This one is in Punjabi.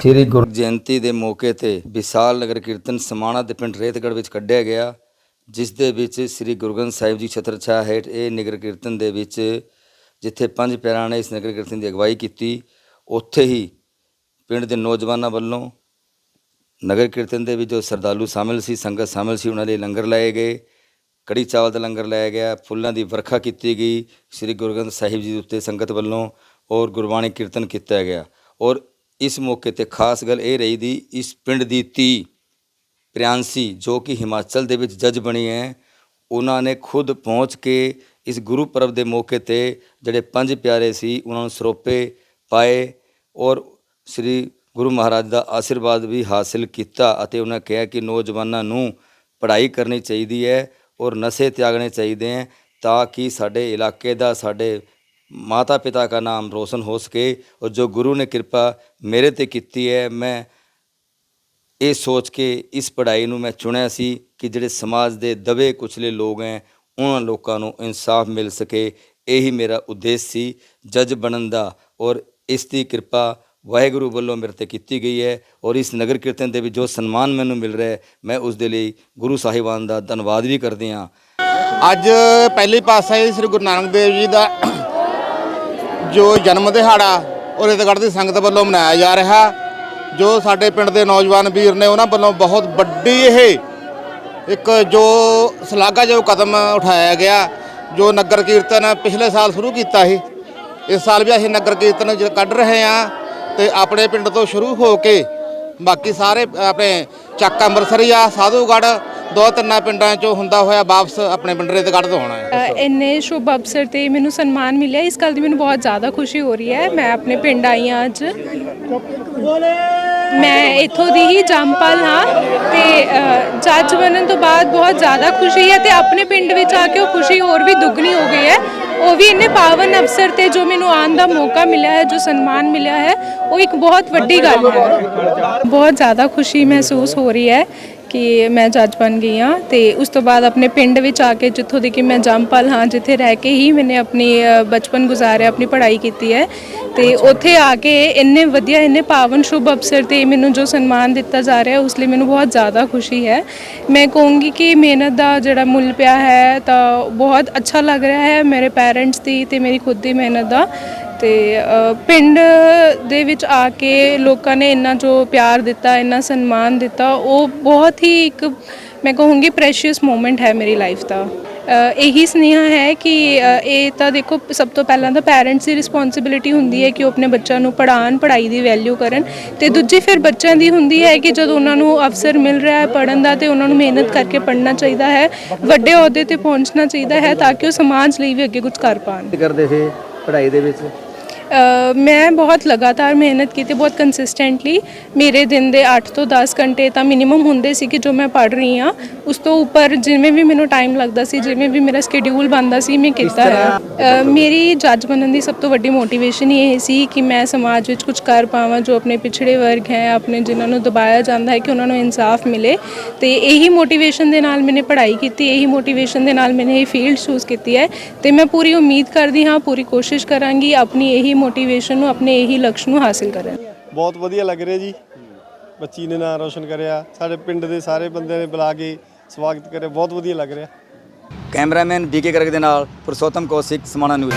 ਸ੍ਰੀ ਗੁਰੂ ਜਯੰਤੀ ਦੇ ਮੌਕੇ ਤੇ ਵਿਸ਼ਾਲ ਨਗਰ ਕੀਰਤਨ ਸਮਾਣਾ ਦੇ ਪਿੰਡ ਰੇਤਗੜ੍ਹ ਵਿੱਚ ਕੱਢਿਆ ਗਿਆ, ਜਿਸ ਦੇ ਵਿੱਚ ਸ੍ਰੀ ਗੁਰੂ ਗ੍ਰੰਥ ਸਾਹਿਬ ਜੀ ਛਤਰਛਾਇਆ ਹੇਠ ਇਹ ਨਗਰ ਕੀਰਤਨ ਦੇ ਵਿੱਚ ਜਿੱਥੇ ਪੰਜ ਪਿਆਰਾਂ ਨੇ ਇਸ ਨਗਰ ਕੀਰਤਨ ਦੀ ਅਗਵਾਈ ਕੀਤੀ, ਉੱਥੇ ਹੀ ਪਿੰਡ ਦੇ ਨੌਜਵਾਨਾਂ ਵੱਲੋਂ ਨਗਰ ਕੀਰਤਨ ਦੇ ਵਿੱਚ ਜੋ ਸਰਦਾਲੂ ਸ਼ਾਮਿਲ ਸੀ, ਸੰਗਤ ਸ਼ਾਮਿਲ ਸੀ, ਉਹਨਾਂ ਲਈ ਲੰਗਰ ਲਾਏ ਗਏ। ਕੜੀ ਚਾਵਲ ਦਾ ਲੰਗਰ ਲਾਇਆ ਗਿਆ, ਫੁੱਲਾਂ ਦੀ ਵਰਖਾ ਕੀਤੀ ਗਈ। ਸ੍ਰੀ ਗੁਰੂ ਗ੍ਰੰਥ ਸਾਹਿਬ ਜੀ ਦੇ ਉੱਤੇ ਸੰਗਤ ਵੱਲੋਂ ਔਰ ਗੁਰਬਾਣੀ ਕੀਰਤਨ ਕੀਤਾ ਗਿਆ ਔਰ ਇਸ ਮੌਕੇ ਤੇ ਖਾਸ ਗੱਲ ਇਹ ਰਹੀ ਦੀ, ਇਸ ਪਿੰਡ ਦੀ ਧੀ ਪ੍ਰਿਆੰਸੀ, ਜੋ ਕਿ ਹਿਮਾਚਲ ਦੇ ਵਿੱਚ ਜੱਜ ਬਣੀ ਹੈ, ਉਹਨਾਂ ਨੇ ਖੁਦ ਪਹੁੰਚ ਕੇ ਇਸ ਗੁਰੂ ਪਰਬ ਦੇ ਮੌਕੇ ਤੇ ਜਿਹੜੇ ਪੰਜ ਪਿਆਰੇ ਸੀ, ਉਹਨਾਂ ਨੂੰ ਸਰੋਪੇ ਪਾਏ ਔਰ ਸ੍ਰੀ ਗੁਰੂ ਮਹਾਰਾਜ ਦਾ ਆਸ਼ੀਰਵਾਦ ਵੀ ਹਾਸਿਲ ਕੀਤਾ ਅਤੇ ਉਹਨਾਂ ਕਿਹਾ ਕਿ ਨੌਜਵਾਨਾਂ ਨੂੰ ਪੜ੍ਹਾਈ ਕਰਨੀ ਚਾਹੀਦੀ ਹੈ ਔਰ ਨਸ਼ੇ ਤਿਆਗਣੇ ਚਾਹੀਦੇ ਹੈ ਤਾਂ ਕਿ ਸਾਡੇ ਇਲਾਕੇ ਦਾ, ਸਾਡੇ ਮਾਤਾ ਪਿਤਾ ਦਾ ਨਾਮ ਰੋਸ਼ਨ ਹੋ ਸਕੇ ਔਰ ਜੋ ਗੁਰੂ ਨੇ ਕਿਰਪਾ ਮੇਰੇ ਤੇ ਕੀਤੀ ਹੈ, ਮੈਂ ਇਹ ਸੋਚ ਕੇ ਇਸ ਪੜ੍ਹਾਈ ਨੂੰ ਮੈਂ ਚੁਣਿਆ ਸੀ ਕਿ ਜਿਹੜੇ ਸਮਾਜ ਦੇ ਦਬੇ ਕੁਚਲੇ ਲੋਕ ਹੈ, ਉਹਨਾਂ ਲੋਕਾਂ ਨੂੰ ਇਨਸਾਫ ਮਿਲ ਸਕੇ। ਇਹੀ ਮੇਰਾ ਉਦੇਸ਼ ਸੀ, ਜੱਜ ਬਣਨ ਦਾ ਔਰ ਇਸ ਦੀ ਕਿਰਪਾ ਵਾਹਿਗੁਰੂ ਵੱਲੋਂ ਮੇਰੇ ਤੇ ਕੀਤੀ ਗਈ ਹੈ ਔਰ ਇਸ ਨਗਰ ਕੀਰਤਨ ਦੇ ਵਿੱਚ ਜੋ ਸਨਮਾਨ ਮੈਨੂੰ ਮਿਲ ਰਿਹਾ ਹੈ, ਮੈਂ ਉਸ ਦੇ ਲਈ ਗੁਰੂ ਸਾਹਿਬਾਨ ਦਾ ਧੰਨਵਾਦ ਵੀ ਕਰਦੇ ਹਾਂ। ਅੱਜ ਪਹਿਲੀ ਪਾਤਸ਼ਾਹੀ ਸ੍ਰੀ ਗੁਰੂ ਨਾਨਕ ਦੇਵ ਜੀ ਦਾ ਜੋ ਜਨਮ ਦਿਹਾੜਾ ਉਹ ਰਿਤਗੜ੍ਹ ਦੀ ਸੰਗਤ ਵੱਲੋਂ ਮਨਾਇਆ ਜਾ ਰਿਹਾ, ਜੋ ਸਾਡੇ ਪਿੰਡ ਦੇ ਨੌਜਵਾਨ ਵੀਰ ਨੇ ਉਹਨਾਂ ਵੱਲੋਂ ਬਹੁਤ ਵੱਡੀ ਇਹ ਇੱਕ ਜੋ ਸ਼ਲਾਘਾਯੋਗ ਕਦਮ ਉਠਾਇਆ ਗਿਆ, ਜੋ ਨਗਰ ਕੀਰਤਨ ਪਿਛਲੇ ਸਾਲ ਸ਼ੁਰੂ ਕੀਤਾ ਸੀ, ਇਸ ਸਾਲ ਵੀ ਅਸੀਂ ਨਗਰ ਕੀਰਤਨ ਜ- ਕੱਢ ਰਹੇ ਹਾਂ ਤੇ ਆਪਣੇ ਪਿੰਡ ਤੋਂ ਸ਼ੁਰੂ ਹੋ ਕੇ ਬਾਕੀ ਸਾਰੇ ਆਪਣੇ ਚੱਕ ਅੰਮ੍ਰਿਤਸਰੀਆ, ਸਾਧੂਗੜ੍ਹ ਦੋ ਤਿੰਨਾਂ ਪਿੰਡਾਂ ਚੋਂ ਹੁੰਦਾ ਹੋਇਆ ਵਾਪਸ ਆਪਣੇ ਪਿੰਡ ਰਿਤਗੜ੍ਹ ਤੋਂ ਆਉਣਾ ਹੈ। ਇੰਨੇ ਸ਼ੁਭ ਅਵਸਰ ਤੇ ਮੈਨੂੰ ਸਨਮਾਨ ਮਿਲਿਆ। ਇਸ ਗੱਲ ਦੀ ਮੈਨੂੰ ਬਹੁਤ ਜ਼ਿਆਦਾ ਖੁਸ਼ੀ ਹੋ ਰਹੀ ਹੈ। ਮੈਂ ਆਪਣੇ ਪਿੰਡ ਆਈ ਹਾਂ ਅੱਜ। ਮੈਂ ਇੱਥੋਂ ਦੀ ਹੀ ਜੰਮਪਲ ਹਾਂ ਤੇ ਅ, ਜੱਜ ਬਣਨ ਤੋਂ ਬਾਅਦ ਬਹੁਤ ਜ਼ਿਆਦਾ ਖੁਸ਼ੀ ਹੈ ਤੇ ਆਪਣੇ ਪਿੰਡ ਵਿੱਚ ਆ ਕੇ ਉਹ ਖੁਸ਼ੀ ਹੋਰ ਵੀ ਦੁੱਗਣੀ ਹੋ ਗਈ ਹੈ। ਉਹ ਵੀ ਇੰਨੇ ਪਾਵਨ ਅਵਸਰ ਤੇ ਜੋ ਮੈਨੂੰ ਆਉਣ ਦਾ ਮੌਕਾ ਮਿਲਿਆ ਹੈ ਜੋ ਸਨਮਾਨ ਮਿਲਿਆ ਹੈ ਉਹ ਇੱਕ ਬਹੁਤ ਵੱਡੀ ਗੱਲ ਹੈ। ਬਹੁਤ ਜ਼ਿਆਦਾ ਖੁਸ਼ੀ ਮਹਿਸੂਸ ਹੋ ਰਹੀ ਹੈ। ਕਿ ਮੈਂ ਜੱਜ ਬਣ ਗਈ ਹਾਂ ਤੇ ਉਸ ਤੋਂ ਬਾਅਦ ਆਪਣੇ ਪਿੰਡ ਵਿੱਚ ਆ ਕੇ ਜਿੱਥੋਂ ਦੀ ਕਿ ਮੈਂ ਜੰਮਪਲ ਹਾਂ ਜਿੱਥੇ ਰਹਿ ਕੇ ਹੀ ਮੈਨੇ ਆਪਣੀ ਬਚਪਨ ਗੁਜ਼ਾਰਿਆ ਆਪਣੀ ਪੜ੍ਹਾਈ ਕੀਤੀ ਹੈ। ਤੇ ਉੱਥੇ ਆ ਕੇ ਇੰਨੇ ਵਧੀਆ ਇੰਨੇ ਪਾਵਨ ਸ਼ੁਭ ਅਵਸਰ ਤੇ ਮੈਨੂੰ ਜੋ ਸਨਮਾਨ ਦਿੱਤਾ ਜਾ ਰਿਹਾ ਉਸ ਲਈ ਮੈਨੂੰ ਬਹੁਤ ਜ਼ਿਆਦਾ ਖੁਸ਼ੀ ਹੈ। ਮੈਂ ਕਹੂੰਗੀ ਕਿ ਮਿਹਨਤ ਦਾ ਜਿਹੜਾ ਮੁੱਲ ਪਿਆ ਹੈ ਤਾਂ ਬਹੁਤ ਅੱਛਾ ਲੱਗ ਰਿਹਾ ਹੈ ਮੇਰੇ ਪੈਰੈਂਟਸ ਦੀ ਤੇ ਮੇਰੀ ਖੁਦ ਦੀ ਮਿਹਨਤ ਦਾ। ਤੇ ਪਿੰਡ ਦੇ ਵਿੱਚ ਆ ਕੇ ਲੋਕਾਂ ਨੇ ਇੰਨਾ ਜੋ ਪਿਆਰ ਦਿੱਤਾ, ਇੰਨਾ ਸਨਮਾਨ ਦਿੱਤਾ, ਉਹ ਬਹੁਤ ਹੀ ਇੱਕ ਮੈਂ ਕਹੂੰਗੀ ਪ੍ਰੈਸ਼ੀਅਸ ਮੂਮੈਂਟ ਹੈ ਮੇਰੀ ਲਾਈਫ ਦਾ। ਇਹੀ ਸੁਨੇਹਾ ਹੈ ਕਿ ਇਹ ਤਾਂ ਦੇਖੋ ਸਭ ਤੋਂ ਪਹਿਲਾਂ ਤਾਂ ਪੈਰੈਂਟਸ ਦੀ ਰਿਸਪੌਂਸਿਬਿਲਿਟੀ ਹੁੰਦੀ ਹੈ ਕਿ ਉਹ ਆਪਣੇ ਬੱਚਿਆਂ ਨੂੰ ਪੜ੍ਹਾਉਣ, ਪੜ੍ਹਾਈ ਦੀ ਵੈਲਿਊ ਕਰਨ ਤੇ ਦੂਜੀ ਫਿਰ ਬੱਚਿਆਂ ਦੀ ਹੁੰਦੀ ਹੈ ਕਿ ਜਦੋਂ ਉਹਨਾਂ ਨੂੰ ਅਵਸਰ ਮਿਲ ਰਿਹਾ ਹੈ ਪੜ੍ਹਨ ਦਾ ਤੇ ਉਹਨਾਂ ਨੂੰ ਮਿਹਨਤ ਕਰਕੇ ਪੜ੍ਹਨਾ ਚਾਹੀਦਾ ਹੈ, ਵੱਡੇ ਅਹੁਦੇ ਤੇ ਪਹੁੰਚਣਾ ਚਾਹੀਦਾ ਹੈ ਤਾਂ ਕਿ ਉਹ ਸਮਾਜ ਲਈ ਵੀ ਅੱਗੇ ਕੁਝ ਕਰ ਪਾਉਣ। ਕਰਦੇ ਸੀ ਪੜ੍ਹਾਈ ਦੇ ਵਿੱਚ? ਮੈਂ ਬਹੁਤ ਲਗਾਤਾਰ ਮਿਹਨਤ ਕੀਤੀ ਬਹੁਤ ਕੰਸਿਸਟੈਂਟਲੀ ਮੇਰੇ ਦਿਨ ਦੇ 8 ਤੋਂ 10 ਘੰਟੇ ਤਾਂ ਮਿਨੀਮਮ ਹੁੰਦੇ ਸੀ ਕਿ ਜੋ ਮੈਂ ਪੜ੍ਹ ਰਹੀ ਹਾਂ ਉਸ ਤੋਂ ਉੱਪਰ ਜਿਵੇਂ ਵੀ ਮੈਨੂੰ ਟਾਈਮ ਲੱਗਦਾ ਸੀ ਜਿਵੇਂ ਵੀ ਮੇਰਾ ਸ਼ਡਿਊਲ ਬਣਦਾ ਸੀ ਮੈਂ ਕੀਤਾ ਹੈ ਮੇਰੀ ਜੱਜ ਬਣਨ ਦੀ ਸਭ ਤੋਂ ਵੱਡੀ ਮੋਟੀਵੇਸ਼ਨ ਇਹ ਸੀ ਕਿ ਮੈਂ ਸਮਾਜ ਵਿੱਚ ਕੁਝ ਕਰ ਪਾਵਾਂ ਜੋ ਆਪਣੇ ਪਿਛੜੇ ਵਰਗ ਹੈ ਆਪਣੇ ਜਿਨ੍ਹਾਂ ਨੂੰ ਦਬਾਇਆ ਜਾਂਦਾ ਹੈ ਕਿ ਉਹਨਾਂ ਨੂੰ ਇਨਸਾਫ ਮਿਲੇ। ਤੇ ਇਹੀ ਮੋਟੀਵੇਸ਼ਨ ਦੇ ਨਾਲ ਮੈंने ਪੜ੍ਹਾਈ ਕੀਤੀ ਇਹੀ ਮੋਟੀਵੇਸ਼ਨ ਦੇ ਨਾਲ ਮੈंने ਇਹ ਫੀਲਡ ਚੂਜ਼ ਕੀਤੀ ਹੈ। ਤੇ ਮੈਂ ਪੂਰੀ ਉਮੀਦ ਕਰਦੀ ਹਾਂ ਪੂਰੀ ਕੋਸ਼ਿਸ਼ ਕਰਾਂਗੀ ਆਪਣੀ ਇਹੀ ਮੋਟੀਵੇਸ਼ਨ ਨੂੰ ਆਪਣੇ ਇਹੀ ਲਕਸ਼ ਨੂੰ ਹਾਸਿਲ ਕਰਨ ਬਹੁਤ ਵਧੀਆ ਲੱਗ ਰਿਹਾ ਜੀ। ਬੱਚੀ ਨੇ ਨਾਂ ਰੋਸ਼ਨ ਕਰਿਆ। ਸਾਡੇ ਪਿੰਡ ਦੇ ਸਾਰੇ ਬੰਦਿਆਂ ਨੇ ਬੁਲਾ ਕੇ ਸਵਾਗਤ ਕਰਿਆ। ਬਹੁਤ ਵਧੀਆ ਲੱਗ ਰਿਹਾ। ਕੈਮਰਾਮੈਨ ਬੀਕੇ ਕਰਕ ਦੇ ਨਾਲ ਪੁਰਸ਼ੋਤਮ ਕੌਸ਼ਿਕ ਸਮਾਣਾ ਨਿਊਜ਼।